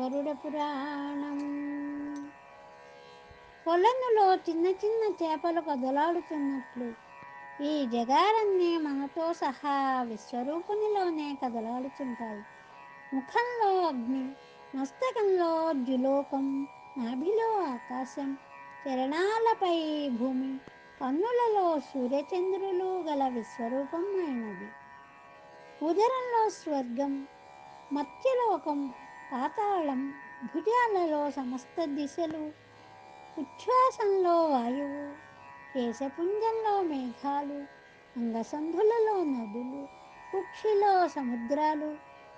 గరుడ పురాణం. కొలనులో చిన్న చిన్న చేపలు కదలాడుతున్నట్లు ఈ జగాలన్నీ మనతో సహా విశ్వరూపునిలోనే కదలాడుతుంటాయి ముఖంలో అగ్ని మస్తకంలో ద్యులోకం నాభిలో ఆకాశం చరణాలపై భూమి కన్నులలో సూర్యచంద్రులు గల విశ్వరూపం అయినది ఉదరంలో స్వర్గం మత్స్యలోకం పాతాళం భుజాలలో సమస్త దిశలు ఉచ్ఛ్వాసంలో వాయువు కేశపుంజంలో మేఘాలు అంగసంధులలో నదులు పక్షిలో సముద్రాలు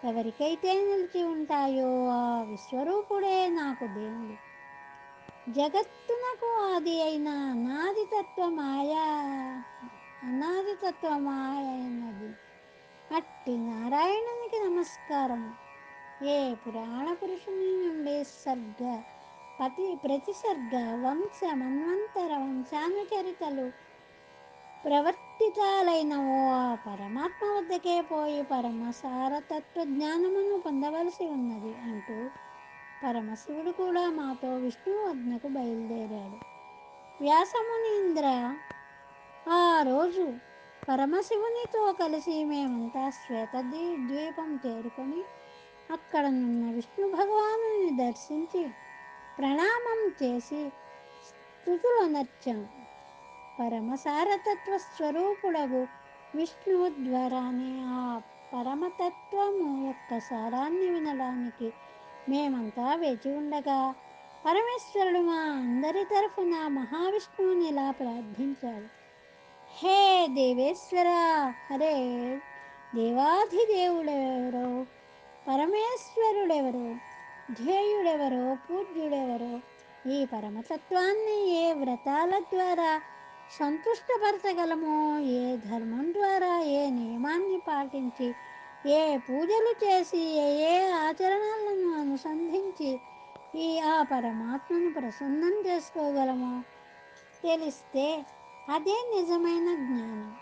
ఎవరికైతే నిలిచి ఉంటాయో ఆ విశ్వరూపుడే నాకు దేవుడు. జగత్తునకు ఆది అయిన అనాది తత్వమాయా అనాది తత్వమాయైనది. అట్టి నారాయణునికి నమస్కారం. ఏ పురాణ పురుషుని నుండి సర్గ పతి ప్రతిసర్గ వంశ మన్వంతర వంశానుచరితలు ఓ ఆ పరమాత్మ వద్దకే పోయి పరమసార తత్వజ్ఞానమును పొందవలసి ఉన్నది అంటూ పరమశివుడు కూడా మాతో విష్ణువు వద్దకు బయలుదేరాడు. వ్యాసమునీంద్ర ఆ రోజు పరమశివునితో కలిసి మేమంతా శ్వేతద్వీ ద్వీపం చేరుకొని అక్కడనున్న విష్ణు భగవానుని దర్శించి ప్రణామం చేసి స్థుతులనర్చాం పరమసారతత్వ స్వరూపుడగు విష్ణువు ద్వారానే ఆ పరమతత్వము యొక్క సారాన్ని వినడానికి మేమంతా వేచి ఉండగా పరమేశ్వరుడు మా అందరి తరఫున మహావిష్ణువుని ఇలా ప్రార్థించాడు. హే దేవేశ్వర హరే దేవాధిదేవుడెవరో పరమేశ్వరుడెవరో ధ్యేయుడెవరో పూజ్యుడెవరో ఈ పరమతత్వాన్ని ఏ వ్రతాల ద్వారా సంతుష్టపరచగలమో ఏ ధర్మం ద్వారా ఏ నియమాన్ని పాటించి ఏ పూజలు చేసి ఏ ఏ ఆచరణలను అనుసంధించి ఈ ఆ పరమాత్మను ప్రసన్నం చేసుకోగలమో? తెలిస్తే అదే నిజమైన జ్ఞానం.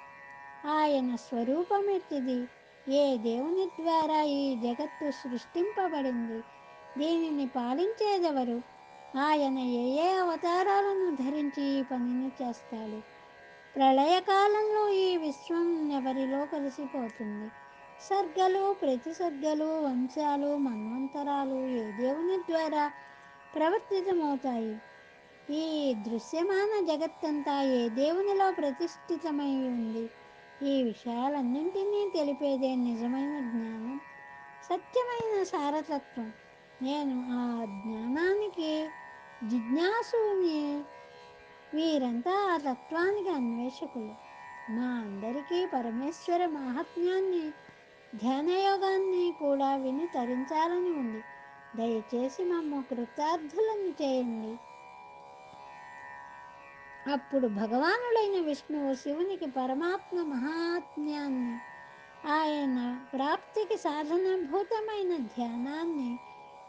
ఆయన స్వరూపమెట్టిది. ఏ దేవుని ద్వారా ఈ జగత్తు సృష్టింపబడింది? దీనిని పాలించేదెవరు? ఆయన ఏ ఏ అవతారాలను ధరించి ఈ పనిని చేస్తాడు? ప్రళయకాలంలో ఈ విశ్వం ఎవరిలో కలిసిపోతుంది? సర్గలు ప్రతిసర్గలు వంశాలు మన్వంతరాలు ఏ దేవుని ద్వారా ప్రవర్తితమవుతాయి? ఈ దృశ్యమాన జగత్తంతా ఏ దేవునిలో ప్రతిష్ఠితమై ఉంది? ఈ విషయాలన్నింటినీ తెలిపేదే నిజమైన జ్ఞానం సత్యమైన సారతత్వం. నేను ఆ జ్ఞానానికి జిజ్ఞాసుని వీరంతా ఆ తత్వానికి అన్వేషకులు. మా అందరికీ పరమేశ్వర మహాత్మ్యాన్ని ధ్యానయోగాన్ని కూడా విని తరించాలని ఉంది. దయచేసి మమ్మ కృతార్థులను చేయండి. అప్పుడు భగవానుడైన విష్ణువు శివునికి పరమాత్మ మహాత్మ్యాన్ని ఆయన ప్రాప్తికి సాధనభూతమైన ధ్యానాన్ని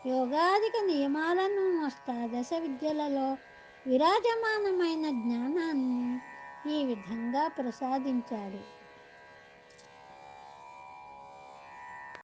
యోగాదిక నియమాలను అష్టాదశ విద్యలలో విరాజమానమైన జ్ఞానాన్ని ఈ విధంగా ప్రసాదించాడు.